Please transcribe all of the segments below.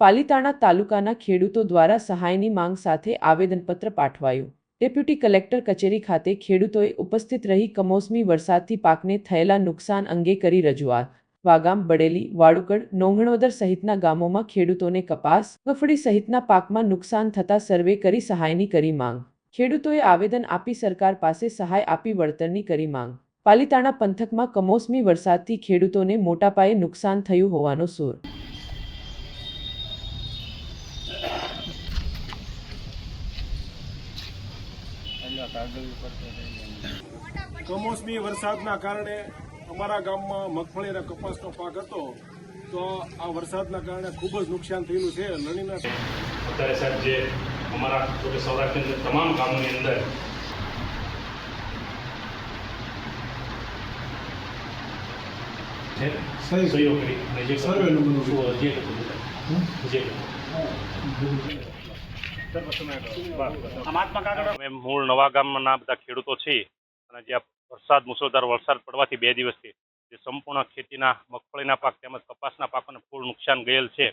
પાલીતાણા તાલુકાના ખેડૂતો દ્વારા સહાયની માંગ સાથે આવેદનપત્ર પાઠવાયું. ડેપ્યુટી કલેક્ટર કચેરી ખાતે ખેડૂતોએ ઉપસ્થિત રહી કમોસમી વરસાદથી પાકને થયેલા નુકસાન અંગે કરી રજૂઆત. વાગામ, બડેલી, વાડુકડ, નોંઘણોદર સહિતના ગામોમાં ખેડૂતોને કપાસ મગફળી સહિતના પાકમાં નુકસાન થતા સર્વે કરી સહાયની કરી માંગ. ખેડૂતોએ આવેદન આપી સરકાર પાસે સહાય આપી વળતરની કરી માંગ. પાલીતાણા પંથકમાં કમોસમી વરસાદથી ખેડૂતોને મોટા પાયે નુકસાન થયું હોવાનો સૂર. કમોસમી વરસાદના કારણે અમારા ગામમાં મગફળી અને કપાસનો પાક હતો તો આ વરસાદના કારણે ખૂબ જ નુકસાન થયેલું છે લણીના અત્યારે સાહેબ જે અમારા જોકે સૌરાષ્ટ્રની અંદર તમામ ગામોની અંદર સહયોગ કરી અને જે સર્વેનું જે મૂળ નવા ગામના બધા ખેડૂતો છીએ અને જ્યાં વરસાદ મુસળધાર વરસાદ પડવાથી બે દિવસથી જે સંપૂર્ણ ખેતીના, મગફળીના પાક તેમજ કપાસના પાકોને ફૂલ નુકસાન ગયેલ છે.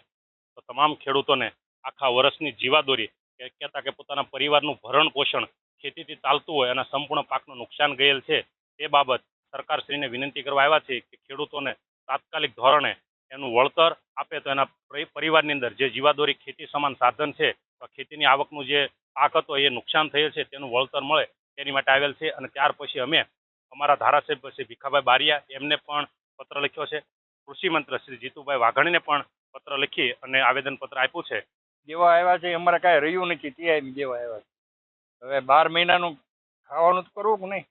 તો તમામ ખેડૂતોને આખા વર્ષની જીવાદોરી કહેતા કે પોતાના પરિવારનું ભરણ પોષણ ખેતીથી ચાલતું હોય અને સંપૂર્ણ પાકનું નુકસાન ગયેલ છે. તે બાબત સરકારશ્રીને વિનંતી કરવા આવ્યા છે કે ખેડૂતોને તાત્કાલિક ધોરણે એનું વળતર આપે તો એના પરી- પરિવારની અંદર જે જીવાદોરી ખેતી સમાન સાધન છે ખેતીની આવકનું જે પાક હતો એ નુકસાન થયેલ છે તેનું વળતર મળે તેની માટે આવેલ છે. અને ત્યાર પછી અમે અમારા ધારાસભ્ય શ્રી ભીખાભાઈ બારિયા એમને પણ પત્ર લખ્યો છે. કૃષિ મંત્રી શ્રી જીતુભાઈ વાઘાણીને પણ પત્ર લખી અને આવેદનપત્ર આપ્યું છે. જેવા આવ્યા છે અમારે કાંઈ રહ્યું નથી તે એમ જેવા આવ્યા છે. હવે બાર મહિનાનું ખાવાનું તો કરવું કે નહીં?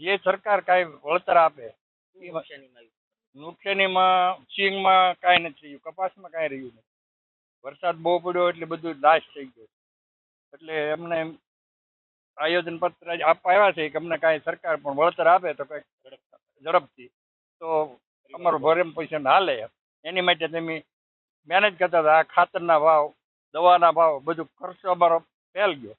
જે સરકાર કાંઈ વળતર આપે નુકસાનીમાં સિંગમાં કાંઈ નથી રહ્યું કપાસમાં કાંઈ રહ્યું નથી. વરસાદ બહુ પડ્યો એટલે બધું નાશ થઈ ગયું. એટલે એમને આયોજન પત્ર આપવા આવ્યા છે કે અમને કાંઈ સરકાર પણ વળતર આપે તો કંઈક ઝડપથી. તો અમારું ભરેમ પૈસા ના હાલે. એની માટે તમે મેનેજ કરતા હતા. આ ખાતરના ભાવ, દવાના ભાવ બધું ખર્ચો અમારો ફેલ ગયો.